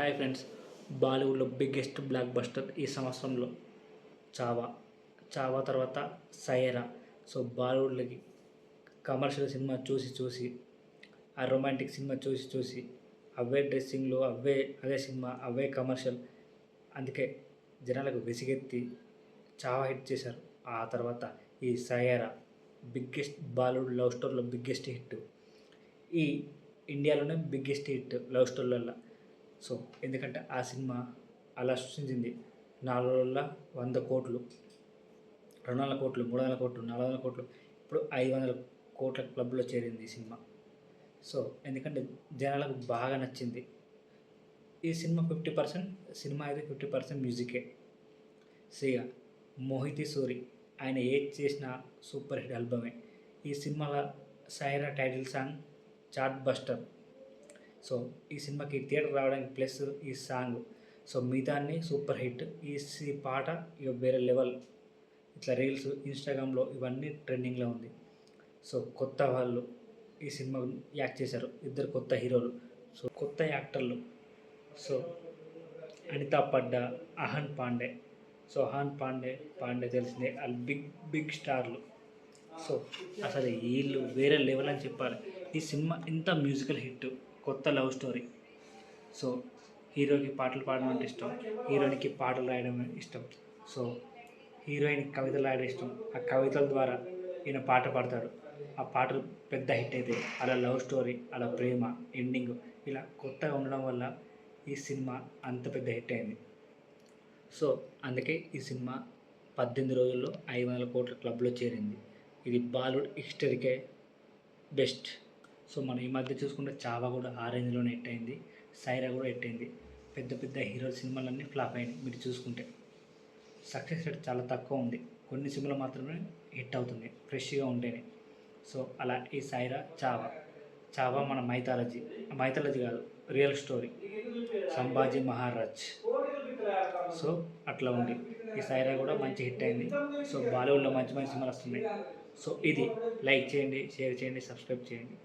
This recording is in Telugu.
Hi friends. బాలీవుడ్లో బిగ్గెస్ట్ బ్లాక్ బస్టర్ ఈ సంవత్సరంలో చావా. చావా తర్వాత సయరా సో బాలీవుడ్లోకి కమర్షియల్ సినిమా చూసి చూసి ఆ రొమాంటిక్ సినిమా చూసి చూసి అవే డ్రెస్సింగ్లు అవే అదే సినిమా అవే కమర్షియల్. అందుకే జనాలకు విసిగెత్తి చావా హిట్ చేశారు. ఆ తర్వాత ఈ సయరా బిగ్గెస్ట్ బాలీవుడ్ లవ్ స్టోరీలో బిగ్గెస్ట్ హిట్. ఈ ఇండియాలోనే బిగ్గెస్ట్ హిట్ లవ్ స్టోరీలలో. సో ఎందుకంటే ఆ సినిమా అలా సృష్టించింది నాలుగు రోజుల వంద కోట్లు రెండు వందల కోట్లు మూడు వందల కోట్లు నాలుగు వందల కోట్లు ఇప్పుడు ఐదు వందల కోట్ల క్లబ్లో చేరింది ఈ సినిమా. సో ఎందుకంటే జనాలకు బాగా నచ్చింది. ఈ సినిమా ఫిఫ్టీ పర్సెంట్ సినిమా అయితే ఫిఫ్టీ పర్సెంట్ మ్యూజికే. శ్రీగా మోహితి సూరి ఆయన ఏది చేసిన సూపర్ హిట్ ఆల్బమే. ఈ సినిమాల Saiyaara title song chartbuster. So ఈ సినిమాకి థియేటర్ రావడానికి ప్లస్ ఈ సాంగ్. సో మిగతాన్ని సూపర్ హిట్. ఈ సి- పాట ఇక వేరే లెవెల్. ఇట్లా రీల్స్ ఇన్స్టాగ్రామ్లో ఇవన్నీ ట్రెండింగ్లో ఉంది. సో కొత్త వాళ్ళు ఈ సినిమా యాక్ట్ చేశారు. ఇద్దరు కొత్త హీరోలు. సో కొత్త యాక్టర్లు. సో అనితా పడ్డా అహన్ పాండే. సో అహన్ పాండే పాండే తెలిసిందే. వాళ్ళు బిగ్ బిగ్ స్టార్లు. సో అసలు వీళ్ళు వేరే లెవెల్ అని చెప్పాలి. ఈ సినిమా ఇంత మ్యూజికల్ హిట్. కొత్త లవ్ స్టోరీ. సో హీరోకి పాటలు పాడడం అంటే ఇష్టం. హీరోయిన్కి పాటలు రాయడం ఇష్టం. సో హీరోయిన్ కవితలు రాయడం ఇష్టం. ఆ కవితల ద్వారా ఈయన పాట పాడతాడు. ఆ పాటలు పెద్ద హిట్ అయితే అలా లవ్ స్టోరీ అలా ప్రేమ ఎండింగ్ ఇలా కొత్తగా ఉండడం వల్ల ఈ సినిమా అంత పెద్ద హిట్ అయింది. సో అందుకే ఈ సినిమా పద్దెనిమిది రోజుల్లో ఐదు వందల కోట్ల క్లబ్లో చేరింది. ఇది బాలీవుడ్ హిస్టరీకే బెస్ట్. సో మనం ఈ మధ్య చూసుకుంటే చావా కూడా ఆ రేంజ్లోనే హిట్ అయింది సైరా కూడా హిట్ అయింది. పెద్ద పెద్ద హీరో సినిమాలన్నీ ఫ్లాప్ అయినాయి మీరు చూసుకుంటే. సక్సెస్ రేట్ చాలా తక్కువ ఉంది. కొన్ని సినిమాలు మాత్రమే హిట్ అవుతుంది ఫ్రెష్గా ఉంటేనే. సో అలా ఈ సైరా చావా. చావా మన మైథాలజీ మైథాలజీ కాదు real story. Sambhaji Maharaj. So అట్లా ఉంది. ఈ సైరా కూడా మంచి హిట్ అయింది. సో బాలీవుడ్లో మంచి మంచి సినిమాలు వస్తున్నాయి. సో ఇది లైక్ చేయండి షేర్ చేయండి సబ్స్క్రైబ్ చేయండి.